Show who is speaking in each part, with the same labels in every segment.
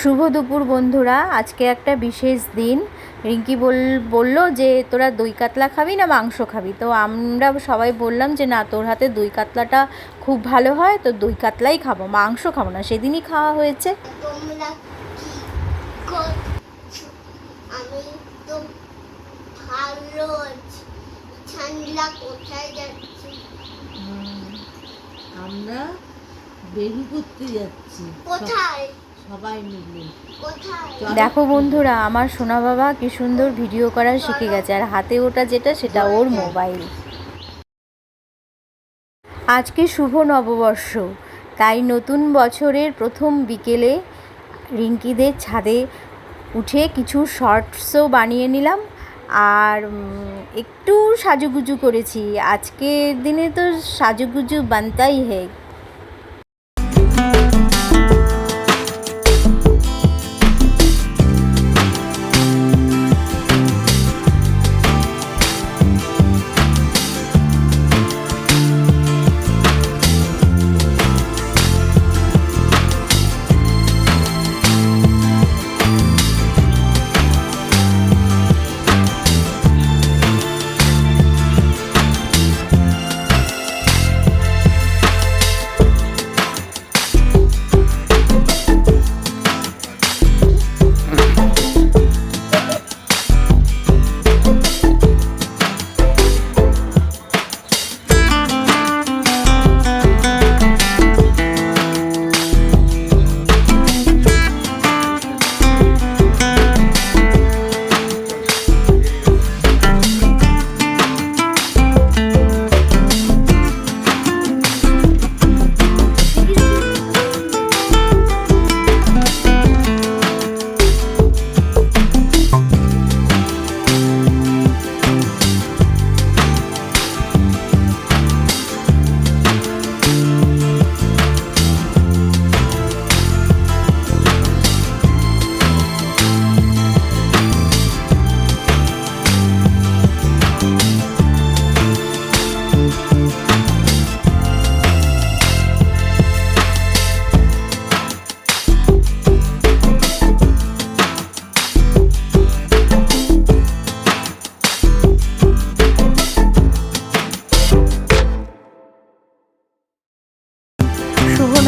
Speaker 1: শুভ দুপুর বন্ধুরা আজকে একটা বিশেষ দিন। রিঙ্কি বল বলল যে তোরা দই কাতলা খাবি না মাংস খাবি? তো আমরা সবাই বললাম যে না তোর হাতে দই কাতলাটা খুব ভালো হয় তো দই কাতলাই খাব মাংস খাব না। সেদিনই খাওয়া হয়েছে।
Speaker 2: তোমরা কি করছ? আমি তো ভালো আছি। ঠান্ডা কোথায় যাচ্ছে?
Speaker 3: আমরা বেরু করতে যাচ্ছি।
Speaker 2: কোথায়?
Speaker 1: দেখো বন্ধুরা আমার সোনা বাবা কি সুন্দর ভিডিও করা শিখে গেছে আর হাতে ওটা যেটা সেটা ওর মোবাইল। আজকে শুভ নববর্ষ তাই নতুন বছরের প্রথম বিকেলে রিঙ্কিদের ছাদে উঠে কিছু শর্টসও বানিয়ে নিলাম আর একটু সাজুগুজু করেছি। আজকের দিনে তো সাজুগুজু বানতাই হে।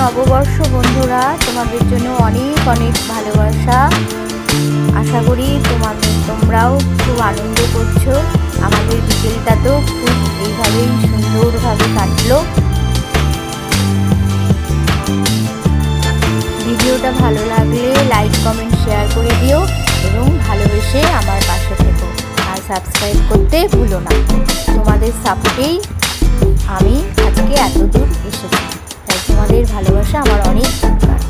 Speaker 1: নববর্ষ বন্ধুরা, তোমাদের জন্য অনেক অনেক ভালোবাসা। আশা করি তোমাদের, তোমরাও খুব আনন্দ করছ। আমাদের বিকেলটা তো খুব এইভাবেই সুন্দরভাবে কাটলো। ভিডিওটা ভালো লাগলে লাইক কমেন্ট শেয়ার করে দিও এবং ভালোবেসে আমার পাশে থেকো। আর সাবস্ক্রাইব করতে ভুলো না। তোমাদের সাপোর্টেই আমি আজকে এত দূর এসেছি। তোমাদের ভালোবাসা আমার অনেক দরকার